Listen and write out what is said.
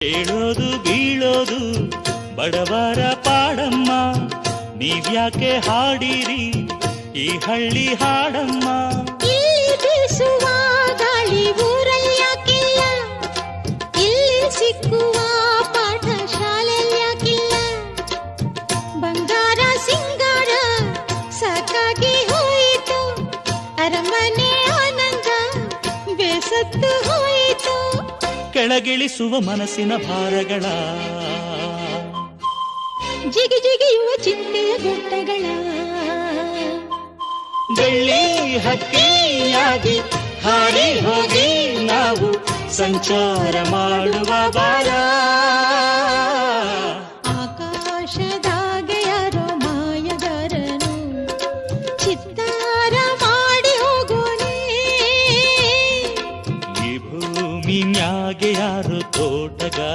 ಹೇಳೋದು ಬೀಳೋದು ಬಡವರ ಪಾಡಮ್ಮ. ನೀವ್ಯಾಕೆ ಹಾಡಿರಿ ಈ ಹಳ್ಳಿ ಹಾಡಮ್ಮ? ಇಲ್ಲಿ ಬೀಸುವ ಗಾಳಿ ಊರಲ್ಲಿ ಯಾಕಿಲ್ಲ? ಇಲ್ಲಿ ಸಿಕ್ಕುವ ಪಾಠ ಶಾಲೆಯಲ್ಲಿ ಯಾಕಿಲ್ಲ? ಬಂಗಾರ ಸಿಂಗಾರ ಸಾಕಾಗಿ ಹೋಯಿತು. ಅರಮನೆ ಆನಂದ ಬೇಸತ್ತು ಕೆಳಗಿಳಿಸುವ ಮನಸ್ಸಿನ ಭಾರಗಳ. ಜಿಗಿ ಜಿಗಿಯುವ ಚಿಂತೆಯ ಗುಟ್ಟಗಳ ಬೆಳ್ಳಿ ಹಕ್ಕಿಯಾಗಿ ಹಾರಿ ಹೋಗಿ ನಾವು ಸಂಚಾರ ಮಾಡುವ ಬಾರ ಚಿತ್ತಾರ ಮಾಡಿ ಹೋಗೋನೆ ಈ ಮೀನಾಗೆ ಯಾರು ತೋಟಗ